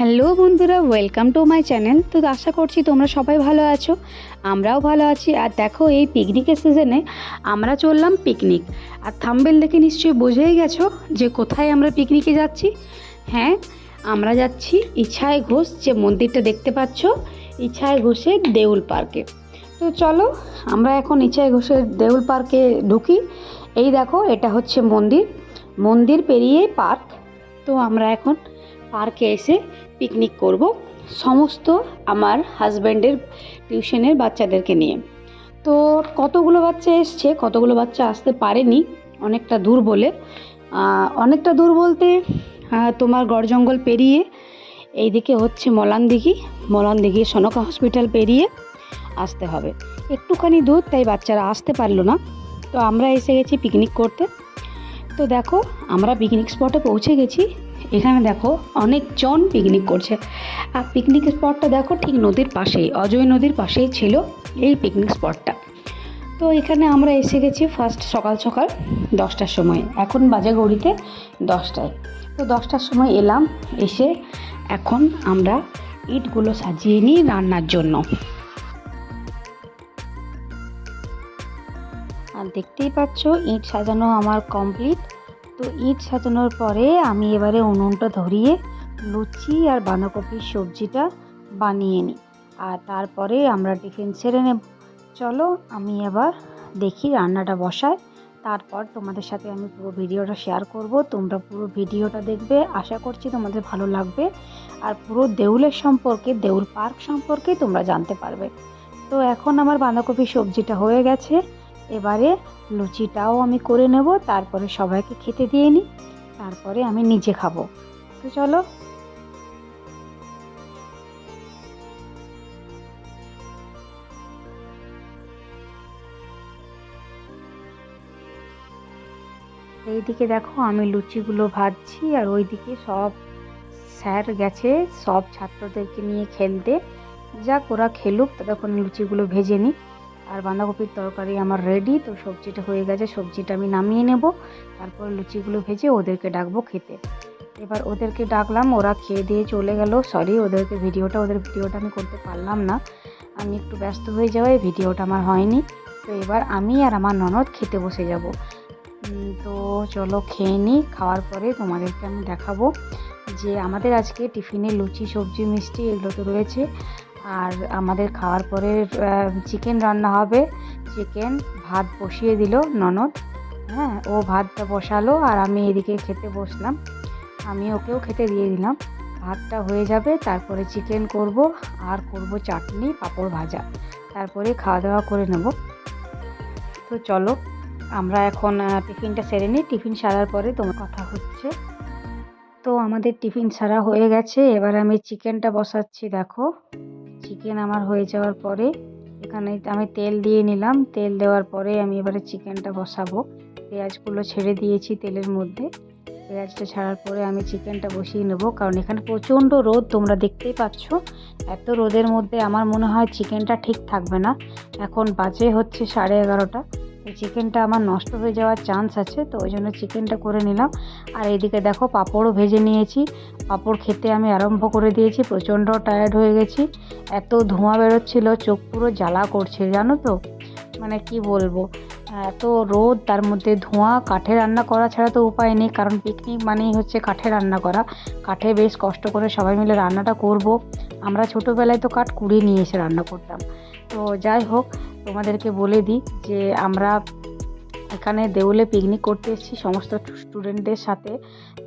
Hello বন্ধুরা welcome to my channel তো আশা করছি তোমরা সবাই ভালো আছো, আমরাও ভালো আছি। আর দেখো, এই পিকনিকের সিজনে আমরা চললাম পিকনিক আর থাম্বেল দেখে নিশ্চয়ই বুঝেই গেছো যে কোথায় আমরা পিকনিকে যাচ্ছি? হ্যাঁ আমরা যাচ্ছি ইছায় ঘোষ যে মন্দিরটা দেখতে পাচ্ছ ইছায় ঘোষের দেউল পার্কে। তো চলো, আমরা এখন ইছায় ঘোষের দেউল পার্কে ঢুকি। এই দেখো, এটা হচ্ছে মন্দির। মন্দির পেরিয়ে পার্ক। তো আমরা এখন পার্কে এসে পিকনিক করব সমস্ত আমার হাজব্যান্ডের টিউশনের বাচ্চাদেরকে নিয়ে। তো কতগুলো বাচ্চা এসছে? কতগুলো বাচ্চা আসতে পারেনি? অনেকটা দূর বলে। অনেকটা দূর বলতে তোমার গড় জঙ্গল পেরিয়ে এইদিকে হচ্ছে মলান দিঘি মলান দিঘি সনকা হসপিটাল পেরিয়ে আসতে হবে। একটুখানি দূর, তাই বাচ্চারা আসতে পারল না। তো আমরা এসে গেছি পিকনিক করতে। তো দেখো, আমরা পিকনিক স্পটে পৌঁছে গেছি। এখানে দেখো অনেকজন পিকনিক করছে। আর পিকনিক স্পটটা দেখো ঠিক নদীর পাশেই, অজয় নদীর পাশেই ছিল এই পিকনিক স্পটটা তো এখানে আমরা এসে গেছি ফার্স্ট সকাল সকাল দশটার সময়। এখন বাজে ঘড়িতে দশটায়। তো দশটার সময় এলাম, এসে এখন আমরা ইটগুলো সাজিয়ে নিই রান্নার জন্য। আর দেখতেই পাচ্ছ, ইট সাজানো আমার কমপ্লিট তো ইট সাজানোর পরে আমি এবারে উনুনটা ধরিয়ে লুচি আর বাঁধাকপির সবজিটা বানিয়ে নিই। আর তারপরে আমরা টিফিন সেরে নেব। চলো আমি এবার দেখি রান্নাটা বসাই। তারপর তোমাদের সাথে আমি পুরো ভিডিওটা শেয়ার করব। তোমরা পুরো ভিডিওটা দেখবে। আশা করছি তোমাদের ভালো লাগবে। আর পুরো দেউলের সম্পর্কে, দেউল পার্ক সম্পর্কে তোমরা জানতে পারবে। তো এখন আমার বাঁধাকপি সবজিটা হয়ে গেছে। এবারে লুচিটাও আমি করে নেব, তারপরে সবাইকে খেতে দিয়ে নিই তারপরে আমি নিজে খাব। তো চলো। এইদিকে দেখো আমি লুচিগুলো ভাজছি, আর ওইদিকে সব স্যার গেছে, সব ছাত্রদেরকে নিয়ে খেলতে। যাক, ওরা খেলুক, ততক্ষণ লুচিগুলো ভেজে নিই আর বাঁধাকপির তরকারি আমার রেডি তো সবজিটা হয়ে গেছে, সবজিটা আমি নামিয়ে নেব। তারপর লুচিগুলো ভেজে ওদেরকে ডাকবো খেতে। এবার ওদেরকে ডাকলাম, ওরা খেয়ে দিয়ে চলে গেল। সরি ওদেরকে ভিডিওটা, ওদের ভিডিওটা আমি করতে পারলাম না। আমি একটু ব্যস্ত হয়ে যাওয়ায় ভিডিওটা আমার হয়নি। তো এবার আমি আর আমার ননদ খেতে বসে যাব। তো চলো খেয়ে নিই খাওয়ার পরে তোমাদেরকে আমি দেখাবো যে আমাদের আজকে টিফিনে লুচি, সবজি, মিষ্টি এগুলো তো রয়েছে। আর আমাদের খাওয়ার পরে চিকেন রান্না হবে। চিকেন ভাত বসিয়ে দিল ননদ। হ্যাঁ ও ভাতটা বসালো আর আমি এদিকে খেতে বসলাম। আমি ওকেও খেতে দিয়ে দিলাম। ভাতটা হয়ে যাবে, তারপরে চিকেন করব। আর করব চাটনি, পাঁপড় ভাজা। তারপরে খাওয়া দাওয়া করে নেব। তো চলো, আমরা এখন টিফিনটা সেরে নিই। টিফিন সারার পরে তোমার কথা হচ্ছে। তো আমাদের টিফিন সারা হয়ে গেছে। এবার আমি চিকেনটা বসাচ্ছি, দেখো। চিকেন আমার হয়ে যাওয়ার পরে, এখানে আমি তেল দিয়ে নিলাম। তেল দেওয়ার পরে আমি এবারে চিকেনটা বসাবো। পেঁয়াজগুলো ছেড়ে দিয়েছি তেলের মধ্যে। পেঁয়াজটা ছাড়ার পরে আমি চিকেনটা বসিয়ে নেব। কারণ এখানে প্রচণ্ড রোদ, তোমরা দেখতেই পাচ্ছ। এত রোদের মধ্যে আমার মনে হয় চিকেনটা ঠিক থাকবে না। এখন বাজে হচ্ছে সাড়ে এগারোটা। চিকেনটা আমার নষ্ট হয়ে যাওয়ার চান্স আছে, তো ওই জন্য চিকেনটা করে নিলাম। আর এদিকে দেখো পাঁপড়ও ভেজে নিয়েছি। পাঁপড় খেতে আমি আরম্ভ করে দিয়েছি প্রচণ্ড টায়ার্ড হয়ে গেছি। এত ধোঁয়া বেরোচ্ছিল, চোখ পুরো জ্বালা করছে, জানো তো? মানে কি বলব? এত রোদ, তার মধ্যে ধোঁয়া, কাঠে রান্না করা ছাড়া তো উপায় নেই, কারণ পিকনিক মানেই হচ্ছে কাঠে রান্না করা। কাঠে বেশ কষ্ট করে সবাই মিলে রান্নাটা করব। আমরা ছোটোবেলায় তো কাঠ কুড়িয়ে নিয়ে এসে রান্না করতাম। তো যাই হোক তোমাদেরকে বলে দিই যে আমরা এখানে দেউলে পিকনিক করতে এসেছি সমস্ত স্টুডেন্টদের সাথে।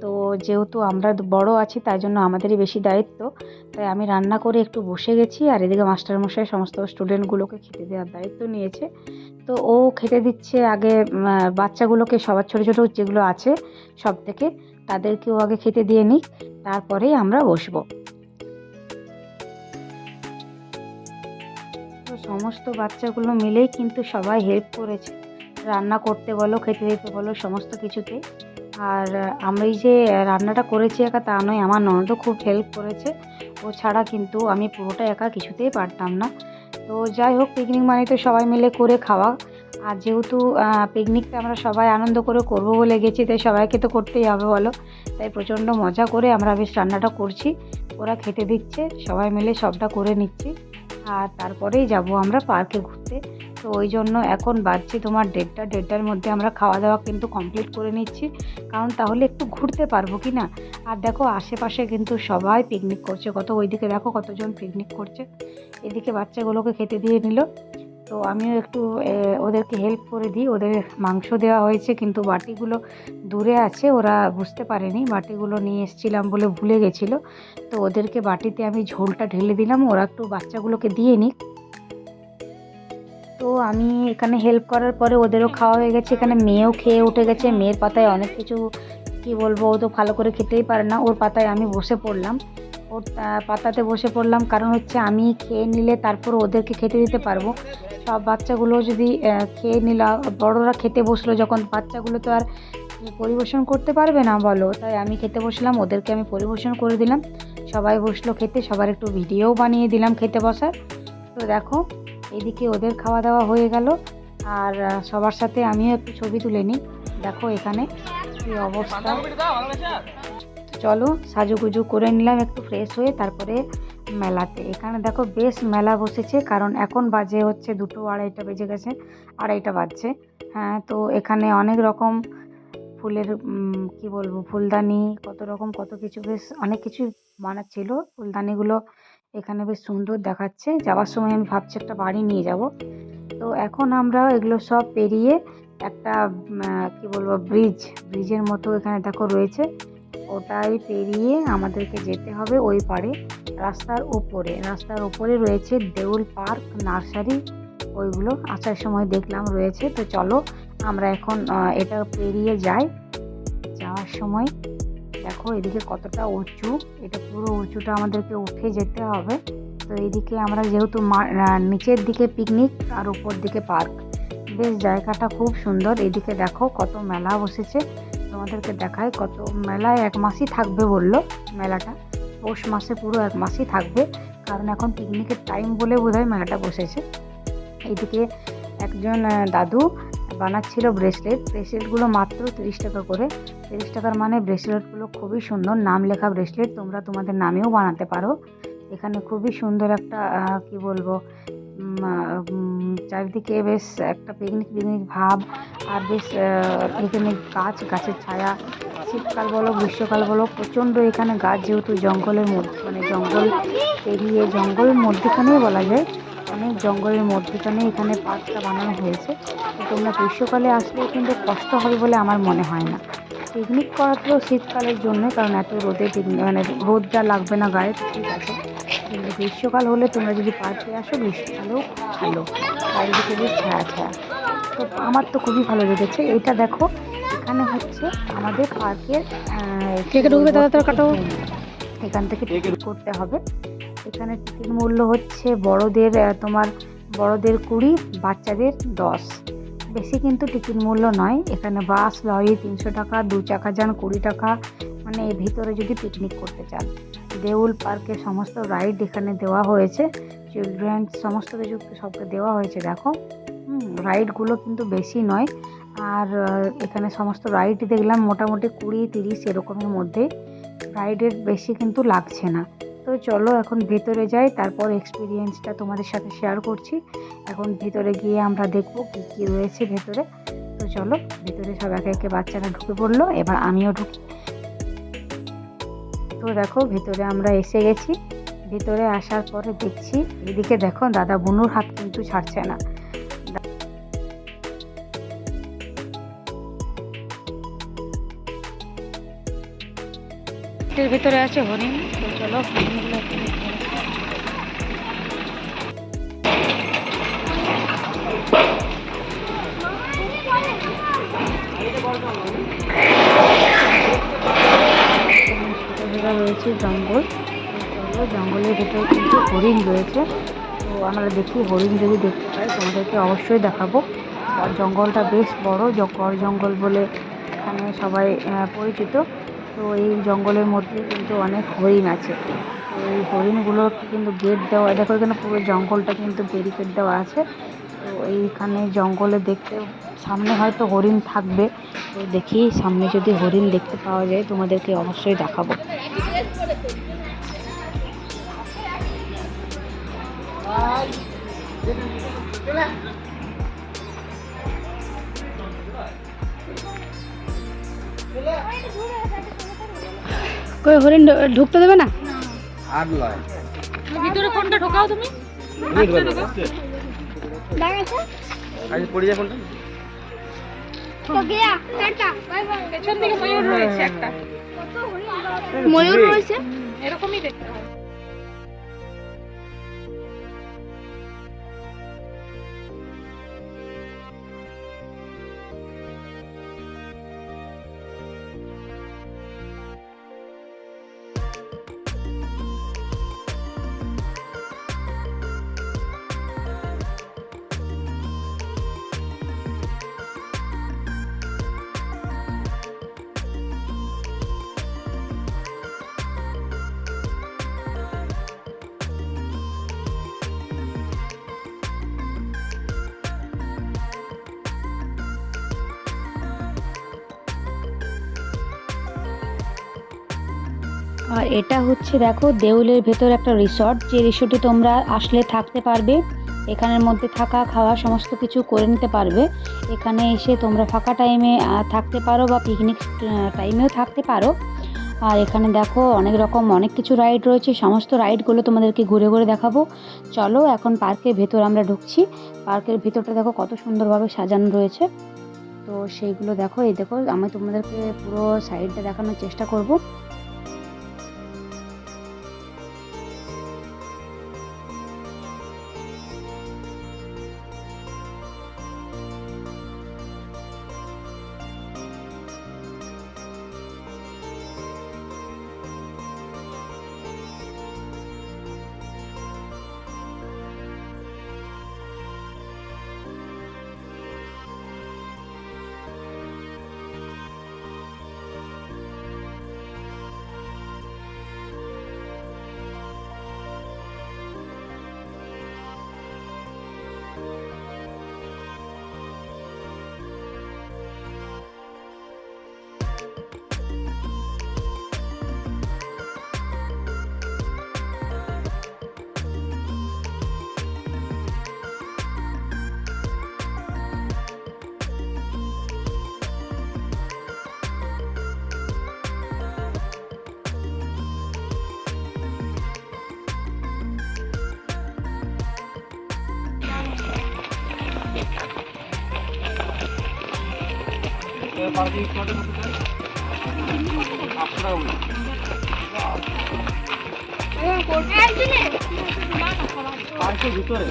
তো যেহেতু আমরা বড় আছি, তাই জন্য আমাদেরই বেশি দায়িত্ব। তাই আমি রান্না করে একটু বসে গেছি আর এদিকে মাস্টারমশাই সমস্ত স্টুডেন্টগুলোকে খেতে দেওয়ার দায়িত্ব নিয়েছে। তো ও খেতে দিচ্ছে আগে বাচ্চাগুলোকে সবার ছোটো ছোটো যেগুলো আছে সব থেকে তাদেরকে ও আগে খেতে দিয়ে নিক। তারপরেই আমরা বসবো। সমস্ত বাচ্চাগুলো মিলেই কিন্তু সবাই হেল্প করেছে। রান্না করতে বলো, খেতে দিতে বলো, সমস্ত কিছুতে। আর আমি যে রান্নাটা করেছি একা তা নয়, আমার ননদও খুব হেল্প করেছে। ও ছাড়া কিন্তু আমি পুরোটা একা কিছুতেই পারতাম না। তো যাই হোক পিকনিক মানে তো সবাই মিলে করে খাওয়া। আর যেহেতু পিকনিকটা আমরা সবাই আনন্দ করে করব বলে গেছি, তাই সবাইকে তো করতেই হবে বলো। তাই প্রচণ্ড মজা করে আমরা বেশ রান্নাটা করছি। ওরা খেতে দিচ্ছে, সবাই মিলে সবটা করে নিচ্ছি। আর তারপরেই যাব আমরা পার্কে ঘুরতে। তো ওই জন্য এখন বাজছে তোমার দেড়টা, দেড়টার মধ্যে আমরা খাওয়া দাওয়া কিন্তু কমপ্লিট করে নিচ্ছি। কারণ তাহলে একটু ঘুরতে পারব কি না? আর দেখো আশেপাশে কিন্তু সবাই পিকনিক করছে। কত ওইদিকে দেখো কতজন পিকনিক করছে। এদিকে বাচ্চাগুলোকে খেতে দিয়ে নিল। তো আমিও একটু ওদেরকে হেল্প করে দিই। ওদের মাংস দেওয়া হয়েছে, কিন্তু বাটিগুলো দূরে আছে, ওরা বুঝতে পারেনি। বাটিগুলো নিয়ে এসেছিলাম বলে ভুলে গেছিল। তো ওদেরকে বাটিতে আমি ঝোলটা ঢেলে দিলাম। ওরা একটু বাচ্চাগুলোকে দিয়ে নিক। তো আমি এখানে হেল্প করার পরে ওদেরও খাওয়া হয়ে গেছে। এখানে মেয়েও খেয়ে উঠে গেছে। মেয়ের পাতায় অনেক কিছু, কি বলব, ও তো ভালো করে খেতেই পারে না। ওর পাতায় আমি বসে পড়লাম। ওর পাতাতে বসে পড়লাম। কারণ হচ্ছে আমি খেয়ে নিলে তারপর ওদেরকে খেতে দিতে পারব। সব বাচ্চাগুলো যদি খেয়ে নিল, বড়রা খেতে বসল, যখন বাচ্চাগুলো তো আর পরিবেশন করতে পারবে না বলো, তাই আমি খেতে বসলাম, ওদেরকে আমি পরিবেশন করে দিলাম। সবাই বসল খেতে, সবার একটু ভিডিও বানিয়ে দিলাম খেতে বসার। তো দেখো, এদিকে ওদের খাওয়া দাওয়া হয়ে গেল। আর সবার সাথে আমিও একটু ছবি তুলে নিই। দেখো এখানে কি অবস্থা। চলো, সাজুগুজু করে নিলাম, একটু ফ্রেশ হয়ে তারপরে মেলাতে। এখানে দেখো বেশ মেলা বসেছে, কারণ এখন বাজে হচ্ছে দুটো আড়াইটা বেজে গেছে, আড়াইটা বাজছে। হ্যাঁ তো এখানে অনেক রকম ফুলের কি বলব, ফুলদানি, কত রকম কত কিছু বেশ, অনেক কিছু বানাচ্ছিল। ফুলদানিগুলো এখানে বেশ সুন্দর দেখাচ্ছে। যাওয়ার সময় আমি ভাবছি একটা বাড়ি নিয়ে যাব। তো এখন আমরা এগুলো সব পেরিয়ে একটা কি বলব ব্রিজ ব্রিজের মতো এখানে দেখো রয়েছে। ওটাই পেরিয়ে আমাদেরকে যেতে হবে ওই পারে, রাস্তার উপরে। রাস্তার উপরে রয়েছে দেউল পার্ক, নার্সারি, ওইগুলো আসার সময় দেখলাম রয়েছে। তো চলো আমরা এখন এটা পেরিয়ে যাই। যাওয়ার সময় দেখো এদিকে কতটা উঁচু, এটা পুরো উঁচুটা আমাদেরকে উঠে যেতে হবে। তো এইদিকে আমরা যেহেতু নিচের দিকে পিকনিক আর উপর দিকে পার্ক বেশ জায়গাটা খুব সুন্দর। এদিকে দেখো কত মেলা বসেছে। তোমাদেরকে দেখায় কত মেলায় এক মাসই থাকবে বলল মেলাটা। পৌষ মাসে পুরো এক মাসই থাকবে। কারণ এখন পিকনিকের টাইম বলে বোধহয় মেলাটা বসেছে। এইদিকে একজন দাদু বানাচ্ছিল ব্রেসলেট ব্রেসলেটগুলো মাত্র তিরিশ টাকা করে। তিরিশ টাকার মানে ব্রেসলেটগুলো খুবই সুন্দর। নাম লেখা ব্রেসলেট তোমরা তোমাদের নামেও বানাতে পারো। এখানে খুবই সুন্দর একটা কি বলব চারিদিকে বেশ একটা পিকনিক পিকনিক ভাব আর বেশ এখানে গাছ, গাছের ছায়া। শীতকাল বলো, গ্রীষ্মকাল বলো, প্রচণ্ড এখানে গাছ যেহেতু জঙ্গলের মধ্যে মানে জঙ্গল পেরিয়ে জঙ্গলের মধ্যেখানেই বলা যায়, অনেক জঙ্গলের মধ্যেখানে এখানে পার্কটা বানানো হয়েছে। তোমরা গ্রীষ্মকালে আসলেও কিন্তু কষ্ট হবে বলে আমার মনে হয় না। পিকনিক করা তো শীতকালের জন্য কারণ এত রোদে পিকনিক মানে রোদটা লাগবে না গায়ে তো ঠিক আছে। কিন্তু গ্রীষ্মকাল হলে তোমরা যদি পার্কে আসো গ্রীষ্মকালেও ভালো। চারিদিকে বেশ ছায়া ছায়া। তো আমার তো খুবই ভালো লেগেছে। এটা দেখো এখানে হচ্ছে আমাদের পার্কের। এখান থেকে টিকিট করতে হবে। এখানে টিকিট মূল্য হচ্ছে বড়দের তোমার বড়দের কুড়ি বাচ্চাদের দশ। বেশি কিন্তু টিকিট মূল্য নয়। এখানে বাস, লরি তিনশো টাকা, দু চাকা যান কুড়ি টাকা। মানে এর ভিতরে যদি পিকনিক করতে চান। দেউল পার্কের সমস্ত রাইড এখানে দেওয়া হয়েছে। চিলড্রেন সমস্ত কিছু সবকে দেওয়া হয়েছে, দেখো। রাইডগুলো কিন্তু বেশি নয়। আর এখানে সমস্ত রাইড দেখলাম মোটামুটি কুড়ি তিরিশ এরকমের মধ্যে। রাইডের বেশি কিন্তু লাগছে না। তো চলো এখন ভেতরে যাই, তারপর এক্সপিরিয়েন্সটা তোমাদের সাথে শেয়ার করছি। এখন ভেতরে গিয়ে আমরা দেখব কী কী রয়েছে ভেতরে। তো চলো, ভেতরে সব একে একে বাচ্চারা ঢুকে পড়ল, এবার আমিও ঢুকি। তো দেখো, ভেতরে আমরা এসে গেছি। ভেতরে আসার পরে দেখছি, এদিকে দেখো দাদা বুনুর হাত কিন্তু ছাড়ছে না। এর ভিতরে আছে হরিণ, তো চলো রয়েছে জঙ্গল জঙ্গলের ভেতরে কিন্তু হরিণ রয়েছে, তো আমরা দেখি হরিণ যদি দেখতে পাই, তোমাদেরকে অবশ্যই দেখাবো। জঙ্গলটা বেশ বড় গড় জঙ্গল বলে এখানে সবাই পরিচিত। তো এই জঙ্গলের মধ্যে কিন্তু অনেক হরিণ আছে। তো এই হরিণগুলোকে কিন্তু গেট দেওয়া দেখো এখানে পুরো জঙ্গলটা কিন্তু ব্যারিকেড দেওয়া আছে। তো এইখানে জঙ্গলে দেখতে, সামনে হয়তো হরিণ থাকবে। তো দেখি সামনে যদি হরিণ দেখতে পাওয়া যায়, তোমাদেরকে অবশ্যই দেখাবো। কই হরিণ ঢুকতে দেবে না? আর নয় ভিতরে কোনটা ঢোকাও। তুমি আজ পড়ে যা কোনটা? ময়ূর রয়েছে এরকমই দেখতে এটা হচ্ছে দেখো দেউলের ভেতর একটা রিসর্ট যে রিসর্টে তোমরা আসলে থাকতে পারবে, এখানের মধ্যে থাকা, খাওয়া, সমস্ত কিছু করে নিতে পারবে। এখানে এসে তোমরা ফাঁকা টাইমে থাকতে পারো বা পিকনিক টাইমেও থাকতে পারো। আর এখানে দেখো অনেক রকম অনেক কিছু রাইড রয়েছে, সমস্ত রাইডগুলো তোমাদেরকে ঘুরে ঘুরে দেখাবো। চলো এখন পার্কের ভেতর আমরা ঢুকছি। পার্কের ভেতরটা দেখো কত সুন্দরভাবে সাজানো রয়েছে। তো সেইগুলো দেখো, এই দেখো, আমি তোমাদেরকে পুরো সাইডটা দেখানোর চেষ্টা করব। পার্কের ভিতরে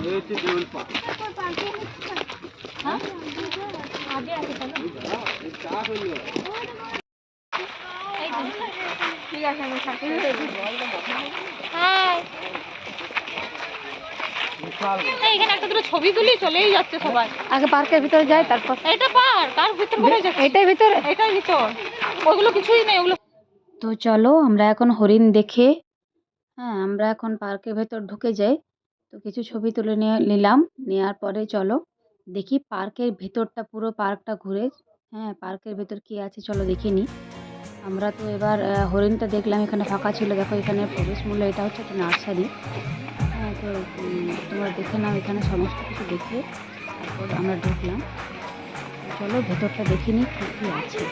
এই হচ্ছে দেউল পার্ক এই চা হইল বিশাল বড়। এখানে একটা দুটো ছবি তুলি চলেই যাচ্ছে সবাই। আগে পার্কের ভিতরে যাই তারপর। এটা পার কার ভিতর করে যাচ্ছে। এটাই ভিতরে? এটাই ভিতর। ওগুলো কিছুই নেই ওগুলো তো চলো আমরা এখন হরিণ দেখে হ্যাঁ আমরা এখন পার্কের ভেতর ঢুকে যাই। তো কিছু ছবি তুলে নিয়ে নিলাম নেওয়ার পরে চলো দেখি পার্কের ভেতরটা পুরো পার্কটা ঘুরে। হ্যাঁ পার্কের ভেতর কি আছে চলো দেখে নিই আমরা তো এবার হরিণটা দেখলাম এখানে ফাঁকা ছিল। দেখো এখানে প্রবেশ মূল্য এটা হচ্ছে একটা নার্সারি। তোমরা দেখে নাও এখানে সমস্ত কিছু দেখে, তারপর আমরা ঢুকলাম চলো ভেতরটা দেখিনি নিই কী কী আছে।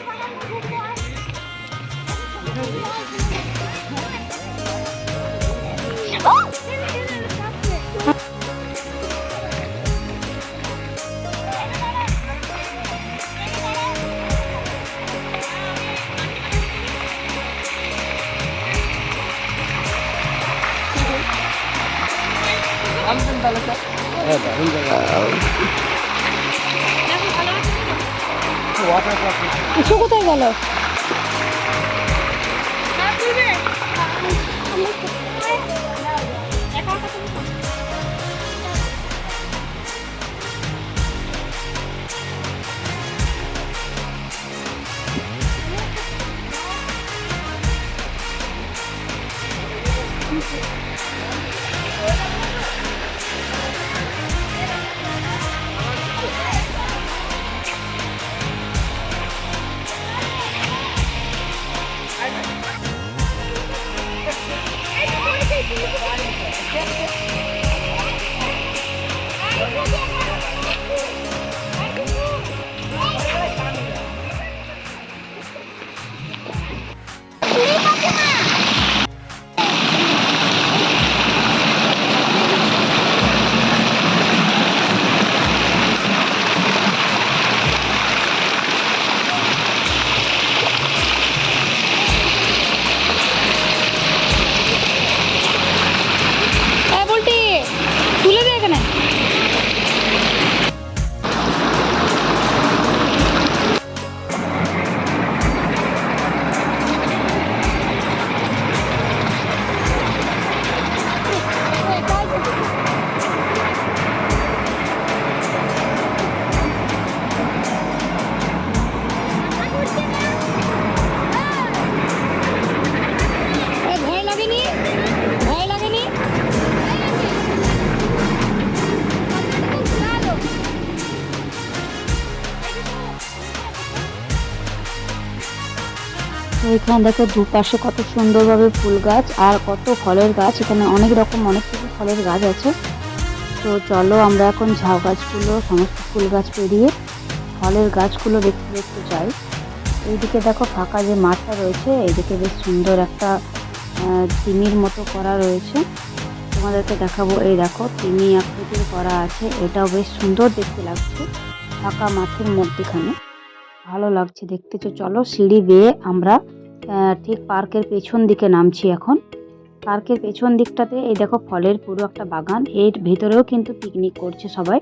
কোথায় গেল? এখানে দেখো দুপাশে কত সুন্দরভাবে ফুল গাছ আর কত ফলের গাছ। এখানে অনেক রকম, অনেক কিছু ফলের গাছ আছে। তো চলো আমরা এখন ঝাউ গাছগুলো, সমস্ত ফুল গাছ পেরিয়ে ফলের গাছগুলো দেখতে দেখতে যাই। এইদিকে দেখো ফাঁকা যে মাঠটা রয়েছে, এইদিকে বেশ সুন্দর একটা তিমির মতো করা রয়েছে। তোমাদেরকে দেখাবো, এই দেখো তিমি আকৃতির করা আছে। এটাও বেশ সুন্দর দেখতে লাগছে, ফাঁকা মাঠের মধ্যেখানে। ভালো লাগছে দেখতে। তো চলো সিঁড়ি বেয়ে আমরা ঠিক পার্কের পেছন দিকে নামছি এখন। পার্কের পেছন দিকটাতে এই দেখো ফলের পুরো একটা বাগান। এর ভেতরেও কিন্তু পিকনিক করছে সবাই।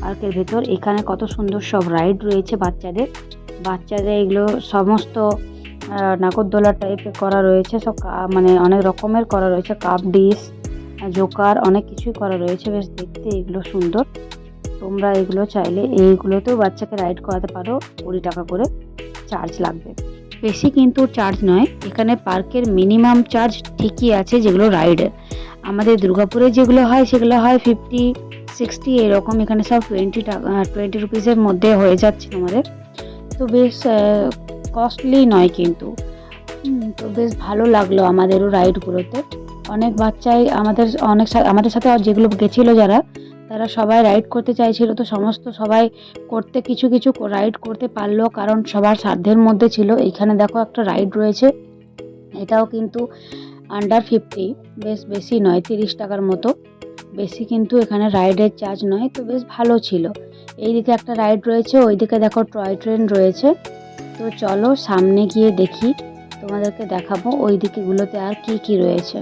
পার্কের ভেতর এখানে কত সুন্দর সব রাইড রয়েছে বাচ্চাদের। বাচ্চাদের এগুলো সমস্ত নাগরদোলা টাইপের করা রয়েছে। সব মানে অনেক রকমের করা রয়েছে। কাপ ডিশ জোকার অনেক কিছুই করা রয়েছে। বেশ দেখতে এগুলো সুন্দর। তোমরা এগুলো চাইলে এইগুলোতেও বাচ্চাকে রাইড করাতে পারো। কুড়ি টাকা করে চার্জ লাগবে। বেশি কিন্তু চার্জ নয়। এখানে পার্কের মিনিমাম চার্জ ঠিকই আছে, যেগুলো রাইডের আমাদের দুর্গাপুরে যেগুলো হয়, সেগুলো হয় ফিফটি সিক্সটি এরকম এখানে সব টোয়েন্টি টাকা টোয়েন্টি রুপিসের মধ্যে হয়ে যাচ্ছে আমাদের। তো বেশ কস্টলি নয় কিন্তু। তো বেশ ভালো লাগল আমাদেরও রাইডগুলোতে অনেক বাচ্চাই আমাদের, অনেক আমাদের সাথে যেগুলো গেছিল যারা তারা সবাই রাইড করতে চাইছিল, তো সমস্ত সবাই করতে, কিছু কিছু রাইড করতে পারল কারণ সবার সাধ্যের মধ্যে ছিল। এখানে দেখো একটা রাইড রয়েছে। এটাও কিন্তু আন্ডার ফিফটি বেশ বেশি নয়, তিরিশ টাকার মতো। বেশি কিন্তু এখানে রাইডের চার্জ নয়, তো বেশ ভালো ছিল। এইদিকে একটা রাইড রয়েছে, ওইদিকে দেখো টয় ট্রেন রয়েছে। তো চলো সামনে গিয়ে দেখি, তোমাদেরকে দেখাবো ওই দিকেগুলোতে আর কি কি রয়েছে।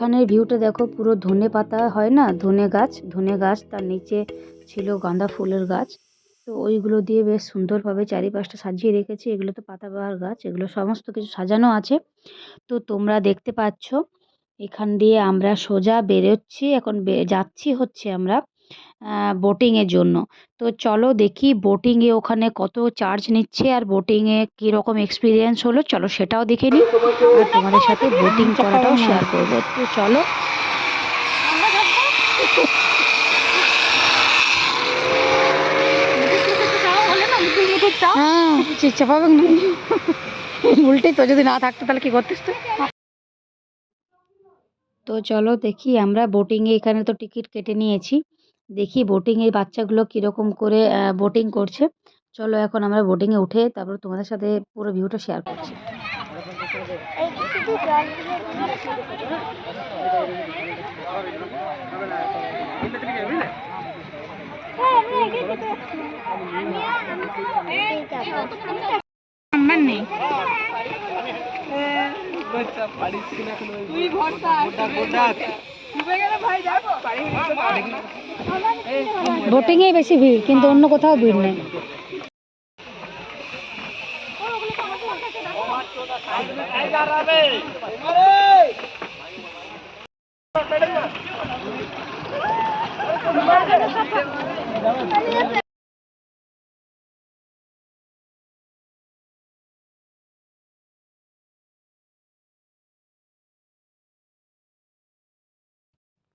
এখানের ভিউটা দেখো, পুরো ধনে পাতা হয় না? ধনে গাছ ধনে গাছ, তার নিচে ছিল গাঁদা ফুলের গাছ। তো ওইগুলো দিয়ে বেশ সুন্দরভাবে চারিপাশটা সাজিয়ে রেখেছি। এগুলো তো পাতাবাহার গাছ, এগুলো সমস্ত কিছু সাজানো আছে। তো তোমরা দেখতে পাচ্ছ, এখান দিয়ে আমরা সোজা বেরোচ্ছি, এখন যাচ্ছি হচ্ছে আমরা বোটিংয়ের জন্য। তো চলো দেখি বোটিংয়ে ওখানে কত চার্জ নিচ্ছে আর বোটিংয়ে কীরকম এক্সপিরিয়েন্স হলো চলো সেটাও দেখে নিই। আর তোমাদের সাথে বোটিং করাটাও শেয়ার করব। তো চলো। হ্যাঁ। চাপাবে না উল্টে তো যদি না থাকতো তাহলে কি করতিস তো তো চলো দেখি আমরা বোটিংয়ে এখানে তো টিকিট কেটে নিয়েছি। দেখি বোটিং বোটিংয়ে বাচ্চাগুলো কীরকম করে বোটিং করছে। চলো এখন আমরা বোটিংয়ে উঠে তারপর তোমাদের সাথে পুরো ভিউটা শেয়ার করছি। বোটিংয়ে বেশি ভিড় কিন্তু অন্য কোথাও ভিড় নেই।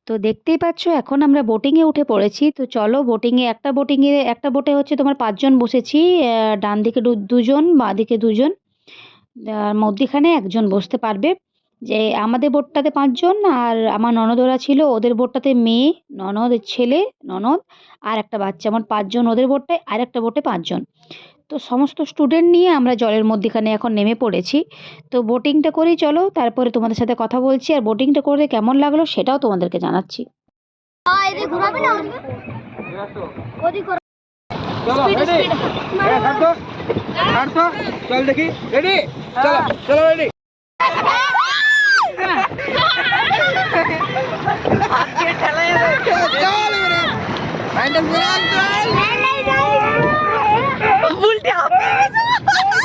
তো দেখতেই পাচ্ছ, এখন আমরা বোটিংয়ে উঠে পড়েছি। তো চলো বোটিংয়ে একটা বোটিংয়ে একটা বোটে হচ্ছে তোমার পাঁচজন বসেছি ডান দিকে দুজন বাঁ দিকে দুজন মধ্যিখানে একজন বসতে পারবে। যে আমাদের বোটটাতে পাঁচজন, আর আমার ননদরা ছিল, ওদের বোটটাতে মেয়ে, ননদ ছেলে, ননদ, আর একটা বাচ্চা। আমার পাঁচজন ওদের বোটটায় আর একটা বোটে পাঁচজন। তো সমস্ত স্টুডেন্ট নিয়ে আমরা জলের মধ্যিখানে এখন নেমে পড়েছি। তো বোটিংটা করেই চলো তারপরে তোমাদের সাথে কথা বলছি। আর বোটিংটা করে কেমন লাগল সেটাও তোমাদেরকে জানাচ্ছি। চলো রেডি ছাড় তো ছাড় তো চল দেখি। রেডি চলো চলো রেডি চল এবারে হ্যান্ডেল ঘুরান চল চল চল চল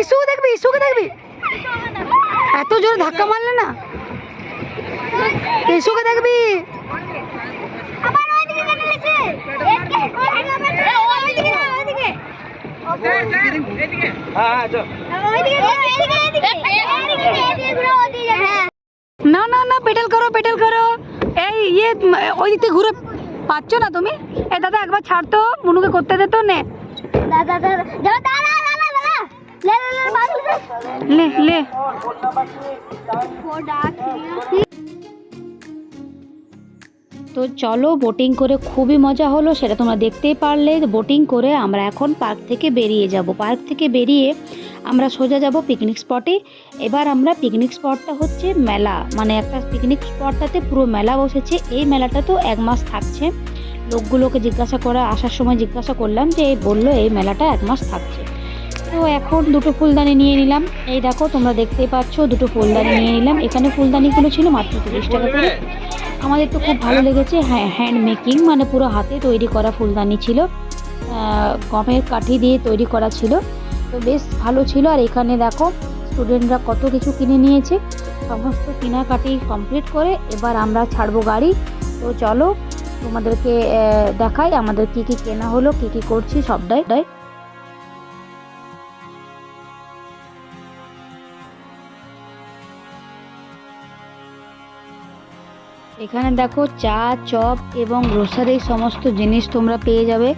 ইসু দেখবি ইসুকে দেখবি এত জোরে ধাক্কা মারলে না ইসুকে দেখবি হ্যাঁ হ্যাঁ চল না না না পেডেল করো পেডেল করো এই ইয়ে ওই দিক থেকে ঘুরে পাচ্ছ না তুমি? এ দাদা একবার ছাড় তো মুনুকে করতে দে তো নে। লে লে তো চলো বোটিং করে খুবই মজা হলো সেটা তোমরা দেখতেই পারলে। বোটিং করে আমরা এখন পার্ক থেকে বেরিয়ে যাব। পার্ক থেকে বেরিয়ে আমরা সোজা যাব পিকনিক স্পটে এবার আমরা পিকনিক স্পটটা হচ্ছে মেলা। মানে একটা পিকনিক স্পটটাতে পুরো মেলা বসেছে। এই মেলাটা তো এক মাস থাকছে। লোকগুলোকে জিজ্ঞাসা করা, আসার সময় জিজ্ঞাসা করলাম যে এই বলল এই মেলাটা এক মাস থাকছে। তো এখন দুটো ফুলদানি নিয়ে নিলাম। এই দেখো, তোমরা দেখতেই পাচ্ছ, দুটো ফুলদানি নিয়ে নিলাম। এখানে ফুলদানিগুলো ছিল মাত্র তিরিশ টাকা করে। আমাদের তো খুব ভালো লেগেছে। হ্যাঁ হ্যান্ড মেকিং মানে পুরো হাতে তৈরি করা ফুলদানি ছিল। গমের কাঠি দিয়ে তৈরি করা ছিল। তো বেশ ভালো ছিল। আর এখানে দেখো স্টুডেন্টরা কত কিছু কিনে নিয়েছে। সমস্ত কেনাকাটি কমপ্লিট করে এবার আমরা ছাড়বো গাড়ি। তো চলো, তোমাদেরকে দেখাই আমাদের কি কি কেনা হলো, কি কি করছি সবটাই। এখানে দেখো চা, চপ এবং গ্রোসারি সমস্ত জিনিস তোমরা পেয়ে যাবে।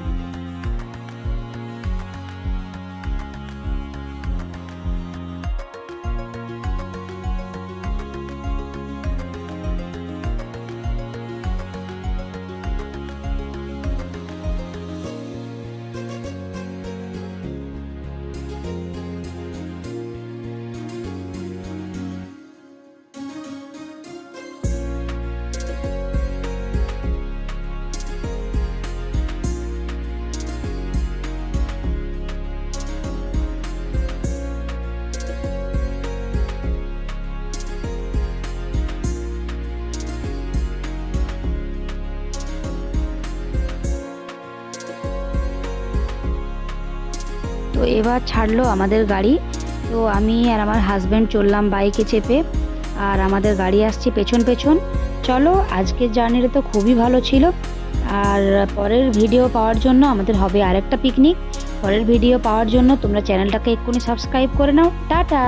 এবার ছাড়লো আমাদের গাড়ি। তো আমি আর আমার হাজব্যান্ড চললাম বাইকে চেপে, আর আমাদের গাড়ি আসছে পেছন পেছন। চলো, আজকের জার্নিটা তো খুবই ভালো ছিল। আর পরের ভিডিও পাওয়ার জন্য আমাদের হবে আরেকটা পিকনিক পরের ভিডিও পাওয়ার জন্য তোমরা চ্যানেলটাকে এক্ষুনি সাবস্ক্রাইব করে নাও। টাটা!